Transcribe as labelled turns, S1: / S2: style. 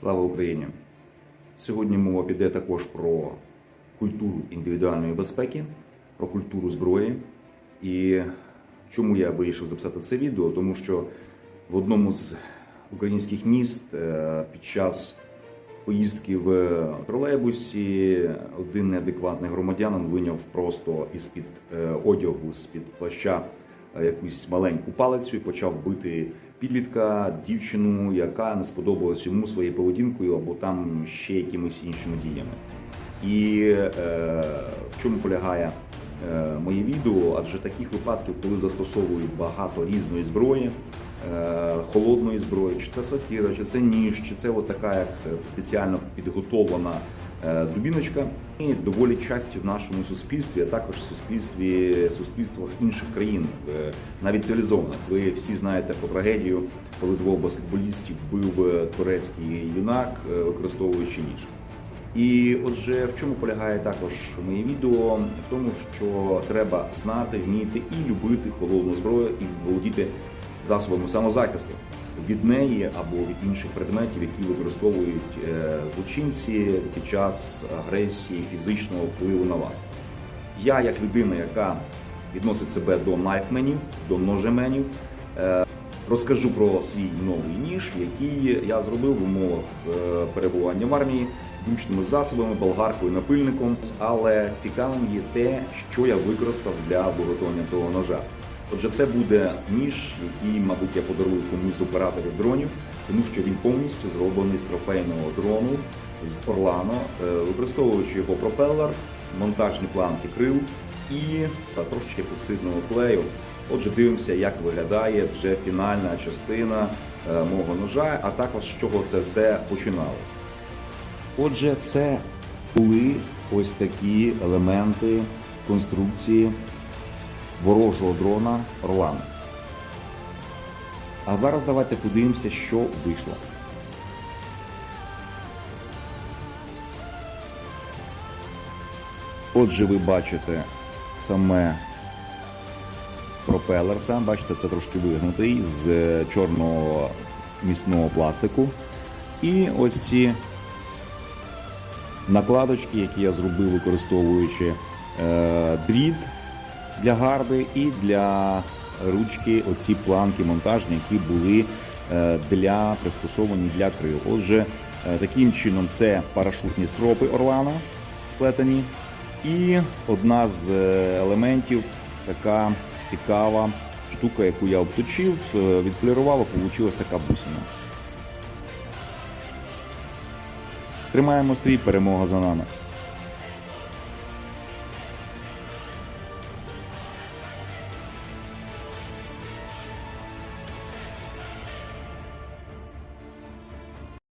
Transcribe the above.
S1: Слава Україні! Сьогодні мова піде також про культуру індивідуальної безпеки, про культуру зброї. І чому я вирішив записати це відео? Тому що в одному з українських міст е, під час поїздки в тролейбусі один неадекватний громадянин виняв просто із-під е, одягу, з-під плаща е, якусь маленьку палицю і почав бити підлітка, дівчину, яка не сподобалась йому своєю поведінкою або там ще якимись іншими діями. І е, в чому полягає е, моє відео? Адже таких випадків, коли застосовують багато різної зброї, е, холодної зброї, чи це сокира, чи це ніж, чи це от така як спеціально підготовлена дубіночка, і доволі часті в нашому суспільстві, а також в суспільстві суспільствах інших країн, е, навіть цивілізованих. Ви всі знаєте про трагедію, коли двох баскетболістів бив е, турецький юнак, е, використовуючи ніж. І отже, в чому полягає також моє відео? В тому, що треба знати, вміти і любити холодну зброю, і володіти засобами самозахисту від неї або від інших предметів, які використовують е, злочинці під час агресії фізичного впливу на вас. Я, як людина, яка відносить себе до найфменів, до ножеменів, е, розкажу про свій новий ніж, який я зробив в умовах е, перебування в армії зручними засобами, болгаркою, напильником. Але цікавим є те, що я використав для виготовлення того ножа. Отже, це буде ніж, який, мабуть, я подарую комусь з операторів дронів, тому що він повністю зроблений з трофейного дрону з Орлано, е, використовуючи його пропелер, монтажні планки крил і та трошечки епоксидного клею. Отже, дивимося, як виглядає вже фінальна частина е, мого ножа, а також з чого це все починалось. Отже, це були ось такі елементи конструкції ворожого дрона Орлан. А зараз давайте подивимося, що вийшло. Отже, ви бачите саме пропелер сам, бачите, це трошки вигнутий з е, чорного місного пластику. І ось ці накладочки, які я зробив, використовуючи е, дріт для гарби і для ручки, оці планки монтажні, які були е, для пристосовані для крил. Отже, е, таким чином це парашутні стропи Орлана сплетені. І одна з е, елементів така цікава штука, яку я обточив, відполірував, вийшла така бусина. Тримаємо стрій, перемога за нами.